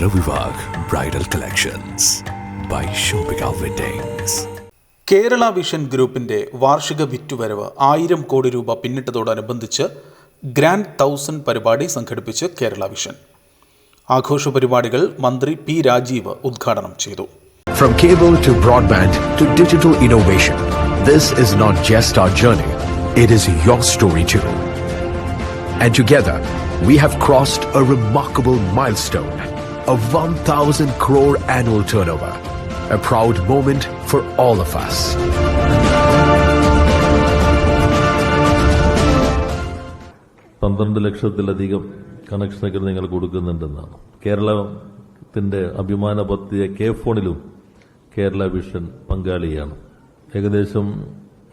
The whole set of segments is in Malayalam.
ചരിത്ര Vivah bridal collections by Shoppika weddings Kerala vision ഗ്രൂപ്പിന്റെ വാർഷിക വിറ്റുവരവ് ആയിരം കോടി രൂപ പിന്നിട്ടതോടനുബന്ധിച്ച് ഗ്രാൻഡ് തൗസൻഡ് പരിപാടി സംഘടിപ്പിച്ച് കേരള വിഷൻ ആഘോഷ പരിപാടികൾ മന്ത്രി പി രാജീവ് ഉദ്ഘാടനം ചെയ്തു From cable to broadband to digital innovation, this is not just our journey, it is your story too. And together, we have crossed a remarkable milestone of 1000 crore annual turnover. A proud moment for all of us. പന്ത്രണ്ട് ലക്ഷത്തിലധികം കണക്ഷനൊക്കെ നിങ്ങൾ കൊടുക്കുന്നുണ്ടെന്നാണ് കേരളത്തിന്റെ അഭിമാന പദ്ധതിയെ കെ ഫോണിലും കേരള വിഷൻ പങ്കാളിയാണ് ഏകദേശം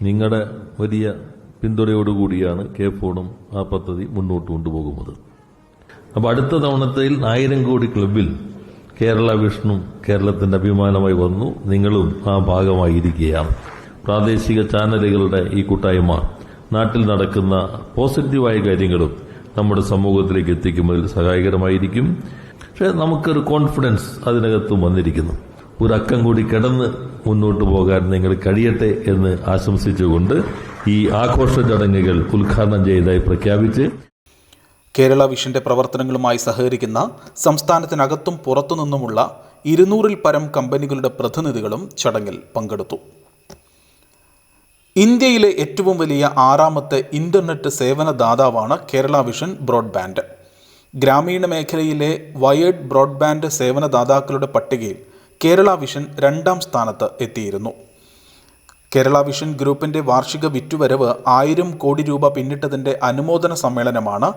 നിങ്ങളുടെ വലിയ പിന്തുണയോടുകൂടിയാണ് കെ ഫോണും ആ പദ്ധതി മുന്നോട്ട് കൊണ്ടുപോകുന്നത് അപ്പോൾ അടുത്ത തവണത്തിൽ ആയിരം കോടി ക്ലബിൽ കേരള വിഷ്ണു കേരളത്തിന്റെ അഭിമാനമായി വന്നു. നിങ്ങളും ആ ഭാഗമായിരിക്കുകയാണ്. പ്രാദേശിക ചാനലുകളുടെ ഈ കൂട്ടായ്മ നാട്ടിൽ നടക്കുന്ന പോസിറ്റീവായ കാര്യങ്ങളും നമ്മുടെ സമൂഹത്തിലേക്ക് എത്തിക്കുന്നതിൽ സഹായകരമായിരിക്കും. പക്ഷേ നമുക്കൊരു കോൺഫിഡൻസ് അതിനകത്തും വന്നിരിക്കുന്നു. ഒരു അക്കം കൂടി കിടന്ന് മുന്നോട്ട് പോകാൻ നിങ്ങൾ കഴിയട്ടെ എന്ന് ആശംസിച്ചുകൊണ്ട് ഈ ആഘോഷ ചടങ്ങുകൾ ഉദ്ഘാടനം ചെയ്തതായി പ്രഖ്യാപിച്ച് കേരള വിഷന്റെ പ്രവർത്തനങ്ങളുമായി സഹകരിക്കുന്ന സംസ്ഥാനത്തിനകത്തും പുറത്തുനിന്നുമുള്ള ഇരുന്നൂറിൽ പരം കമ്പനികളുടെ പ്രതിനിധികളും ചടങ്ങിൽ പങ്കെടുത്തു. ഇന്ത്യയിലെ ഏറ്റവും വലിയ ആറാമത്തെ ഇന്റർനെറ്റ് സേവന ദാതാവാണ് കേരള വിഷൻ ബ്രോഡ്ബാൻഡ്. ഗ്രാമീണ മേഖലയിലെ വയേർഡ് ബ്രോഡ്ബാൻഡ് സേവന ദാതാക്കളുടെ പട്ടികയിൽ കേരള വിഷൻ രണ്ടാം സ്ഥാനത്ത് എത്തിയിരുന്നു. കേരള വിഷൻ ഗ്രൂപ്പിന്റെ വാർഷിക വിറ്റുവരവ് ആയിരം കോടി രൂപ പിന്നിട്ടതിന്റെ അനുമോദന സമ്മേളനമാണ്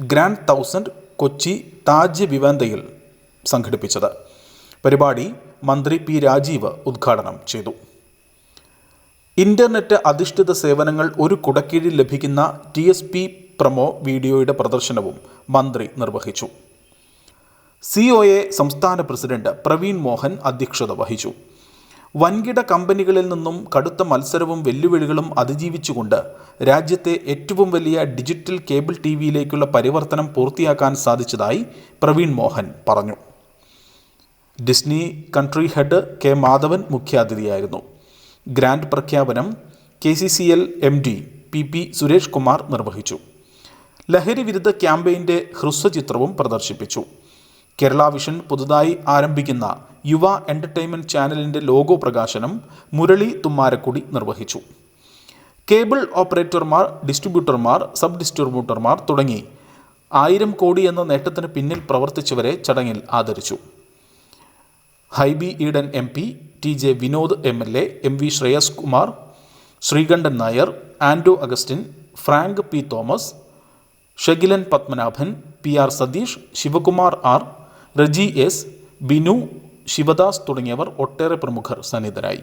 ഗ്രാൻഡ് തൗസൻഡ് കൊച്ചി താജ് വിവാന്തയിൽ സംഘടിപ്പിച്ചത്. പരിപാടി മന്ത്രി പി രാജീവ് ഉദ്ഘാടനം ചെയ്തു. ഇന്റർനെറ്റ് അധിഷ്ഠിത സേവനങ്ങൾ ഒരു കുടക്കീഴിൽ ലഭിക്കുന്ന ടി എസ് പി പ്രമോ വീഡിയോയുടെ പ്രദർശനവും മന്ത്രി നിർവഹിച്ചു. സി ഒ എ സംസ്ഥാന പ്രസിഡന്റ് പ്രവീൺ മോഹൻ അധ്യക്ഷത വഹിച്ചു. വൻകിട കമ്പനികളിൽ നിന്നും കടുത്ത മത്സരവും വെല്ലുവിളികളും അതിജീവിച്ചുകൊണ്ട് രാജ്യത്തെ ഏറ്റവും വലിയ ഡിജിറ്റൽ കേബിൾ ടി വിയിലേക്കുള്ള പരിവർത്തനം പൂർത്തിയാക്കാൻ സാധിച്ചതായി പ്രവീൺ മോഹൻ പറഞ്ഞു. Disney country head K Madhavan മുഖ്യാതിഥിയായിരുന്നു. Grand പ്രഖ്യാപനം K C C L M D P P Suresh Kumar നിർവഹിച്ചു. ലഹരി വിരുദ്ധ ക്യാമ്പയിന്റെ ഹ്രസ്വചിത്രവും പ്രദർശിപ്പിച്ചു. കേരള വിഷൻ പുതുതായി ആരംഭിക്കുന്ന യുവ എന്റർടൈൻമെന്റ് ചാനലിന്റെ ലോഗോ പ്രകാശനം മുരളി തുമ്മാരക്കുടി നിർവഹിച്ചു. കേബിൾ ഓപ്പറേറ്റർമാർ ഡിസ്ട്രിബ്യൂട്ടർമാർ സബ് ഡിസ്ട്രിബ്യൂട്ടർമാർ തുടങ്ങി ആയിരം കോടി എന്ന നേട്ടത്തിന് പിന്നിൽ പ്രവർത്തിച്ചവരെ ചടങ്ങിൽ ആദരിച്ചു. Hibi Eden M P T J Vinod M L A M V Shreyas Kumar Sreekandan Nair Anto Augustine Frank P Thomas Shagilan Padmanabhan P R Satheesh Sivakumar R Reji S Binu Sivadas തുടങ്ങിയവർ ഒട്ടേറെ പ്രമുഖർ സന്നിധരായി